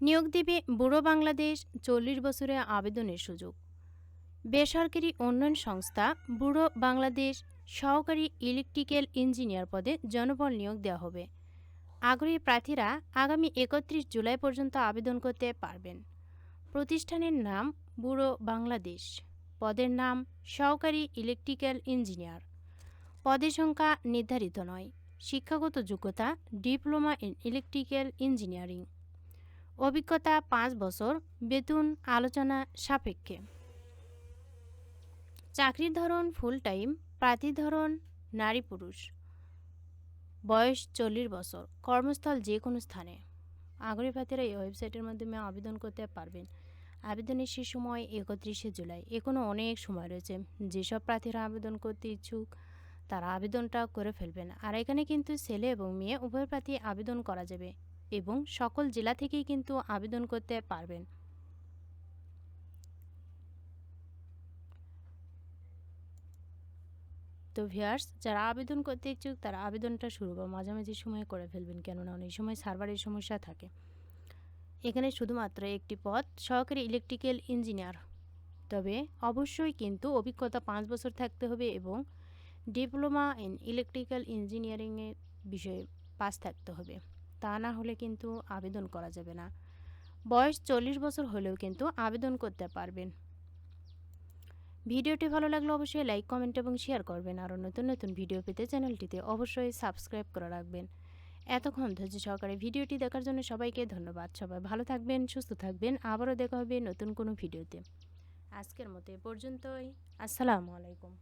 নিয়োগ দেবে বুড়ো বাংলাদেশ চল্লিশ বছরে আবেদনের সুযোগ। বেসরকারি উন্নয়ন সংস্থা বুড়ো বাংলাদেশ সহকারী ইলেকট্রিক্যাল ইঞ্জিনিয়ার পদে জনবল নিয়োগ দেওয়া হবে। আগ্রহী প্রার্থীরা আগামী একত্রিশ জুলাই পর্যন্ত আবেদন করতে পারবেন। প্রতিষ্ঠানের নাম বুড়ো বাংলাদেশ, পদের নাম সহকারী ইলেকট্রিক্যাল ইঞ্জিনিয়ার। পদের সংখ্যা নির্ধারিত নয়। শিক্ষাগত যোগ্যতা, ডিপ্লোমা ইন ইলেকট্রিক্যাল ইঞ্জিনিয়ারিং। অভিজ্ঞতা পাঁচ বছর, বেতন আলোচনা সাপেক্ষে। চাকরির ধরন ফুল টাইম প্রার্থীর ধরন নারী পুরুষ। বয়স চল্লিশ বছর, কর্মস্থল যে কোনো স্থানে। আগ্রহী প্রার্থীরা এই ওয়েবসাইটের মাধ্যমে আবেদন করতে পারবেন। আবেদনের শেষ সময় একত্রিশে জুলাই। এখনও অনেক সময় রয়েছে। যেসব প্রার্থীরা আবেদন করতে ইচ্ছুক, তারা আবেদনটা করে ফেলবেন। আর এখানে কিন্তু ছেলে এবং মেয়ে, উভয় প্রার্থী আবেদন করা যাবে। এবং সকল জেলা থেকেই কিন্তু আবেদন করতে পারবেন। তো ভিয়ার্স যারা আবেদন করতে ইচ্ছুক তারা আবেদনটা শুরু বা মাঝামাঝি সময়ে করে ফেলবেন, কেননা অনেক সময় সার্ভারের সমস্যা থাকে। এখানে শুধুমাত্র একটি পদ, সহকারী ইলেকট্রিক্যাল ইঞ্জিনিয়ার। তবে অবশ্যই কিন্তু অভিজ্ঞতা পাঁচ বছর থাকতে হবে এবং ডিপ্লোমা ইন ইলেকট্রিক্যাল ইঞ্জিনিয়ারিংয়ের বিষয়ে পাস থাকতে হবে। তা না হলে কিন্তু আবেদন করা যাবে না। বয়স চল্লিশ বছর হলেও কিন্তু আবেদন করতে পারবেন। ভিডিওটি ভালো লাগলে অবশ্যই লাইক, কমেন্ট এবং শেয়ার করবেন। আরও নতুন নতুন ভিডিও পেতে চ্যানেলটিতে অবশ্যই সাবস্ক্রাইব করে রাখবেন। এতক্ষণ ধৈর্য সহকারে ভিডিওটি দেখার জন্য সবাইকে ধন্যবাদ। সবাই ভালো থাকবেন, সুস্থ থাকবেন। আবারও দেখা হবে নতুন কোনো ভিডিওতে। আজকের মতো এ পর্যন্তই। আসসালামু আলাইকুম।